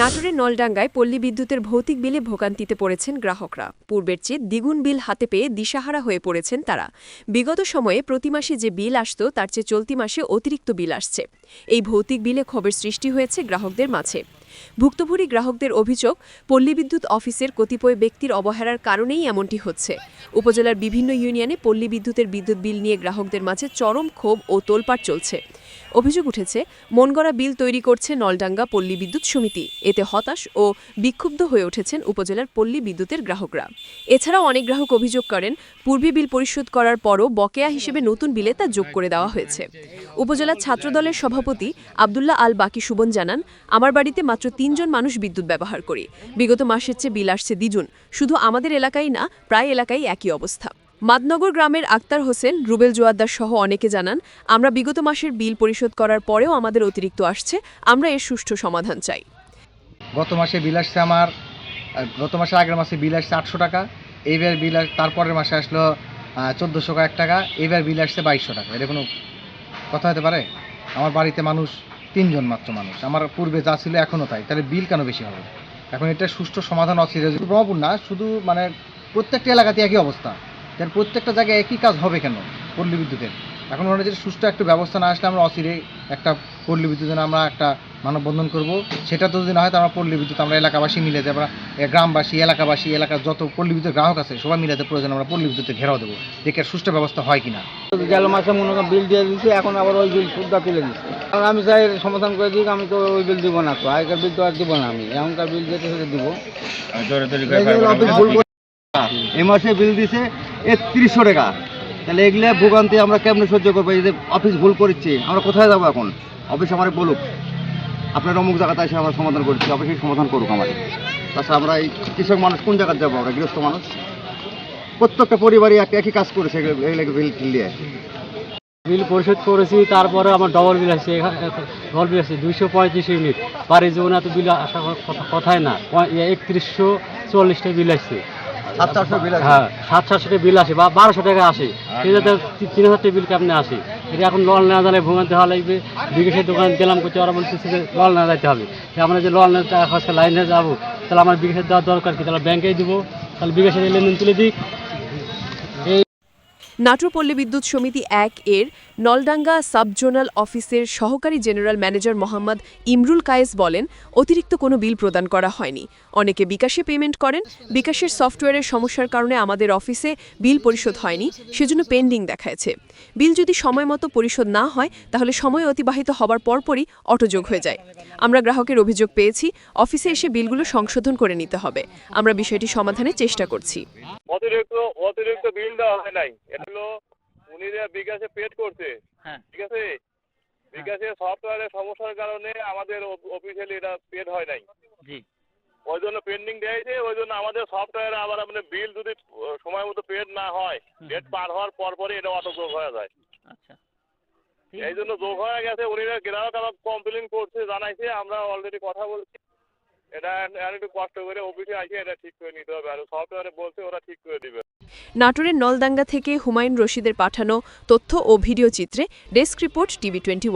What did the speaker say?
নাটোরের নলডাঙ্গায় পল্লী বিদ্যুতের ভৌতিক বিলে ভোগান্তিতে পড়েছেন গ্রাহকরা। পূর্বের চেয়ে দ্বিগুণ বিল হাতে পেয়ে দিশাহারা হয়ে পড়েছেন তারা। বিগত সময়ে প্রতি মাসে যে বিল আসত, তার চেয়ে চলতি মাসে অতিরিক্ত বিল আসছে। এই ভৌতিক বিলে ক্ষোভের সৃষ্টি হয়েছে গ্রাহকদের মাঝে। ভুক্তভোগী গ্রাহকদের অভিযোগ, পল্লী বিদ্যুৎ অফিসের কতিপয় ব্যক্তির অবহেলার কারণেই এমনটি হচ্ছে। উপজেলার বিভিন্ন ইউনিয়নে পল্লী বিদ্যুতের বিদ্যুৎ বিল নিয়ে গ্রাহকদের মাঝে চরম ক্ষোভ ও তোলপাড় চলছে। অভিযোগ উঠেছে, মনগড়া বিল তৈরি করছে নলডাঙ্গা পল্লী বিদ্যুৎ সমিতি। এতে হতাশ ও বিক্ষুব্ধ হয়ে উঠেছেন উপজেলার পল্লী বিদ্যুতের গ্রাহকরা। এছাড়াও অনেক গ্রাহক অভিযোগ করেন, পূর্বে বিল পরিশোধ করার পরও বকেয়া হিসেবে নতুন বিলে তা যোগ করে দেওয়া হয়েছে। উপজেলা ছাত্রদলের সভাপতি আবদুল্লাহ আল বাকি সুবন জানান, আমার বাড়িতে মাত্র তিনজন মানুষ বিদ্যুৎ ব্যবহার করি। বিগত মাসের চেয়ে বিল আসছে দ্বিগুণ। শুধু আমাদের এলাকায় না, প্রায় এলাকায় একই অবস্থা। মাদনগর গ্রামের আক্তার হোসেন, রুবেল জোয়াদ্দার সহ অনেকে জানান, আমরা বিগত মাসের বিল পরিশোধ করার পরেও আমাদের অতিরিক্ত আসছে, আমরা এর সুষ্ঠু সমাধান চাই। গত মাসে বিল আসছে আমার গত মাসের আগের মাসে বিল আসছে আটশো টাকা, এইবার বিল তারপরের মাসে আসলো চোদ্দোশো এক টাকা, এইবার বিল আসছে বাইশশো টাকা। এটা কোনো কথা হতে পারে? আমার বাড়িতে মানুষ, তিনজন মাত্র মানুষ। আমার পূর্বে যা ছিল এখনও তাই। তাহলে বিল কেন বেশি হবে? এখন এটা সুষ্ঠু সমাধান শুধু রংপুর না, শুধু মানে প্রত্যেকটা এলাকাতে একই অবস্থা। তার প্রত্যেকটা জায়গায় একই কাজ হবে কেন পল্লী বিদ্যুতের? এখন মনে হয় যে সুষ্ঠু একটা ব্যবস্থা না আসলে আমরা অচিরে একটা পল্লী বিদ্যুতের আমরা একটা মানববন্ধন করব। সেটা তো যদি না হয় তো আমরা পল্লী বিদ্যুৎ আমরা এলাকাবাসী মিলে যে আমরা গ্রামবাসী এলাকাবাসী এলাকার যত পল্লী বিদ্যুৎ গ্রাহক আছে সবাই মিলে যে প্রয়োজন আমরা পল্লী বিদ্যুতে ঘেরাও দেবো। দেখে আর সুষ্ঠু ব্যবস্থা হয় কিনা। গেল মাসে মনে করেন বিল দিয়ে দিচ্ছে এখন আবার ওই বিল সুদ্ধা তুলে দিচ্ছে। আর আমি চাই সমাধান করে দিই আমি তো ওই বিল দিব না তো। আগেকার বিল তো আর দিব না আমি। এখনকার বিল যেতে সেটা দিব। এই মাসে বিল দিছে একত্রিশশো টাকা। তাহলে এগুলো ভোগান্তি আমরা কেমনে সহ্য করব? এই যে অফিস ভুল করছে, আমরা কোথায় যাব এখন? অফিস আমার বলুক। আপনার অমুক জায়গাতে এসে আমরা সমাধান করছি অফিসে সমাধান করুক আমাদের তাছাড়া আমরা এই কৃষক মানুষ কোন জায়গায় যাব আমরা? গৃহস্থ মানুষ। প্রত্যেকটা পরিবারই এক একই কাজ করেছে এগুলো এগুলো বিল দিয়ে। বিল পরিশোধ করেছি, তারপরে আমার ডবল বিল আসছে। ডবল বিল আসছে, দুইশো পঁয়ত্রিশ ইউনিট বাড়ির জীবনে এত বিল কথা- কথাই না। একত্রিশশো চল্লিশটা বিল আসছে। সাত চারশো বিল হ্যাঁ সাত সাতশো টাকা বিল আসে বা বারোশো টাকা আসে। সেই তিন হাজার বিল কেমনে আসে? এটা এখন লল না জানালে ভোগান্তি হওয়া লাগবে। বিকাশের দোকান গেলাম করছে ওরা বলছে যে লল না যাইতে হবে। আমরা যে লল না টাকা খরচ লাইনে যাব তাহলে আমার বিকাশের দেওয়ার দরকার কি? তাহলে ব্যাংকেই দেবো। তাহলে বিকাশের লেনদেন তুলে দিক। নাটোর পল্লী বিদ্যুৎ সমিতি এক এর নলডাঙ্গা সাবজোনাল অফিসের সহকারী জেনারেল ম্যানেজার মোহাম্মদ ইমরুল কায়েস বলেন, অতিরিক্ত কোনো বিল প্রদান করা হয়নি। অনেকে বিকাশে পেমেন্ট করেন, বিকাশের সফটওয়্যারের সমস্যার কারণে আমাদের অফিসে বিল পরিশোধ হয়নি, সেজন্য পেন্ডিং দেখাচ্ছে। বিল যদি সময় মতো পরিশোধ না হয়, তাহলে সময় অতিবাহিত হবার পরপরই অটোযোগ হয়ে যায়। আমরা গ্রাহকের অভিযোগ পেয়েছি, অফিসে এসে বিলগুলো সংশোধন করে নিতে হবে। আমরা বিষয়টি সমাধানের চেষ্টা করছি। অতিরিক্ত অতিরিক্ত বিল দেওয়া হয় নাই। এটা হলো উনি যে বিকাশে পেড করছে ঠিক আছে? বিকাশে সফটওয়্যারের সমস্যার কারণে আমাদের অফিসিয়ালি এটা পেড হয় নাই। জি। ওই জন্য পেন্ডিং দিয়েছে ওই জন্য আমাদের সফটওয়্যারে আবার আপনার বিল যদি সময় মতো পেড না হয় ডেট পার হওয়ার পর পরই এটা অটো যোগ হয়ে যায়। আচ্ছা। এই জন্য যোগ হয়ে গেছে উনি গ্রাহক আবার কমপ্লেন করছে জানাইছে আমরা অলরেডি কথা বলছি। এটা আর একটু কষ্ট করে অফিসে আসে এটা ঠিক করে নিতে হবে। আর সফটওয়্যারে বলছে ওরা ঠিক করে দিবে। নাটোরের নলদাঙ্গা থেকে হুমায়ুন রশিদের পাঠানো তথ্য ও ভিডিও চিত্রে ডেস্ক রিপোর্ট টিভি টোয়েন্টি